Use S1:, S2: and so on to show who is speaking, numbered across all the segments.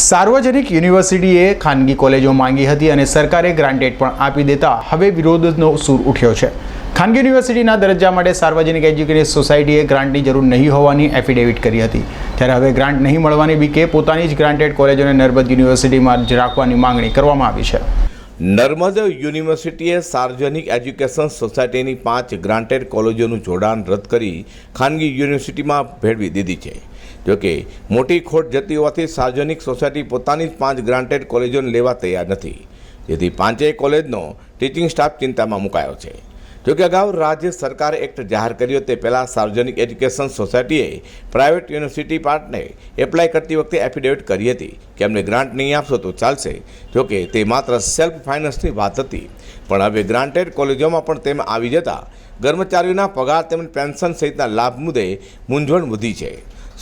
S1: સાર્વજનિક યુનિવર્સિટીએ ખાનગી કોલેજો માંગી હતી અને સરકારે ગ્રાન્ટેડ પણ આપી દેતા હવે વિરોધનો સૂર ઉઠ્યો છે. ખાનગી યુનિવર્સિટીના દરજ્જા માટે સાર્વજનિક એજ્યુકેશન સોસાયટીએ ગ્રાન્ટની જરૂર નહીં હોવાની એફિડેવિટ કરી હતી. ત્યારે હવે ગ્રાન્ટ નહીં મળવાની બીકે પોતાની જ ગ્રાન્ટેડ કોલેજોને નર્મદ યુનિવર્સિટીમાં જ રાખવાની માંગણી કરવામાં આવી છે.
S2: નર્મદ યુનિવર્સિટીએ સાર્વજનિક એજ્યુકેશન સોસાયટીની પાંચ ગ્રાન્ટેડ કોલેજોનું જોડાણ રદ કરી ખાનગી યુનિવર્સિટીમાં ભેળવી દીધી છે. જોકે, મોટી ખોટ જતી હોવાથી સાર્વજનિક સોસાયટી પોતાની જ પાંચ ગ્રાન્ટેડ કોલેજોને લેવા તૈયાર નથી. જેથી પાંચેય કોલેજનો ટીચિંગ સ્ટાફ ચિંતામાં મુકાયો છે. જોકે અગાઉ રાજ્ય સરકારે એક્ટ જાહેર કર્યો તે પહેલાં સાર્વજનિક એજ્યુકેશન સોસાયટીએ પ્રાઇવેટ યુનિવર્સિટી પાર્ટને એપ્લાય કરતી વખતે એફિડેવિટ કરી હતી કે અમને ગ્રાન્ટ નહીં આપશો તો ચાલશે જોકે તે માત્ર સેલ્ફ ફાઇનાન્સની વાત હતી. પણ હવે ગ્રાન્ટેડ કોલેજોમાં પણ તેમ આવી જતા કર્મચારીઓના પગાર તેમજ પેન્શન સહિતના લાભ મુદ્દે મૂંઝવણ વધી છે.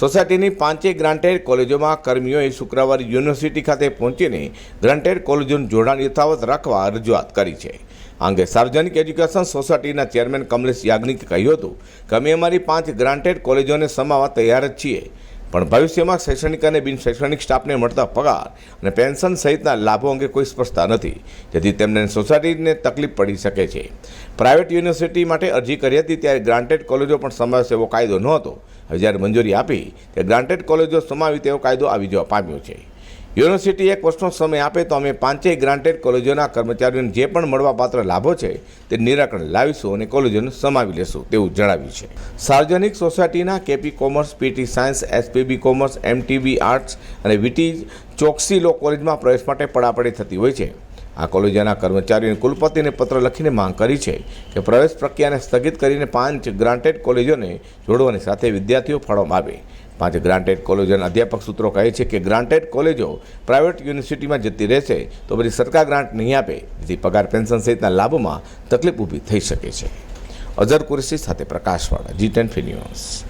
S2: સોસાયટીની પાંચેય ગ્રાન્ટેડ કોલેજોમાં કર્મીઓએ શુક્રવારે યુનિવર્સિટી ખાતે પહોંચીને ગ્રાન્ટેડ કોલેજોનું જોડાણ યથાવત રાખવા રજૂઆત કરી છે. આ અંગે સાર્વજનિક એજ્યુકેશન સોસાયટીના ચેરમેન કમલેશ યાજ્ઞિકે કહ્યું હતું કે અમે અમારી પાંચ ગ્રાન્ટેડ કોલેજોને સમાવવા તૈયાર જ છીએ, પણ ભવિષ્યમાં શૈક્ષણિક અને બિન શૈક્ષણિક સ્ટાફને મળતા પગાર અને પેન્શન સહિતના લાભો અંગે કોઈ સ્પષ્ટતા નથી, જેથી તેમને સોસાયટીને તકલીફ પડી શકે છે. પ્રાઇવેટ યુનિવર્સિટી માટે અરજી કરી હતી ત્યારે ગ્રાન્ટેડ કોલેજો પણ સમાવેશ એવો કાયદો નહોતો હવે જ્યારે મંજૂરી આપી, ત્યારે ગ્રાન્ટેડ કોલેજો સમાવી તેવો કાયદો આવી જવા પામ્યો છે. યુનિવર્સિટી એક વર્ષનો સમય આપે તો અમે પાંચેય ગ્રાન્ટેડ કોલેજોના કર્મચારીઓને જે પણ મળવાપાત્ર લાભો છે, તે નિરાકરણ લાવીશું અને કોલેજોને સમાવી લેશું તેવું જણાવ્યું છે. સાર્વજનિક સોસાયટીના KP commerce PT science SPB commerce MTB arts અને વીટી ચોકસી લો કોલેજમાં પ્રવેશ માટે પડાપડી થતી હોય છે. આ કોલેજોના કર્મચારીઓને કુલપતિને પત્ર લખીને માંગ કરી છે કે પ્રવેશ પ્રક્રિયાને સ્થગિત કરીને પાંચ ગ્રાન્ટેડ કોલેજોને જોડવાની સાથે વિદ્યાર્થીઓ ફાળવામાં આવે. પાંચ ગ્રાન્ટેડ કોલેજોના અધ્યાપક સૂત્રો કહે છે કે ગ્રાન્ટેડ કોલેજો પ્રાઇવેટ યુનિવર્સિટીમાં જતી રહેશે તો પછી સરકાર ગ્રાન્ટ નહીં આપે, જેથી પગાર પેન્શન સહિતના લાભોમાં તકલીફ ઊભી થઈ શકે છે. અઝર કુરેશી સાથે પ્રકાશવાળા જી ટેન ન્યૂઝ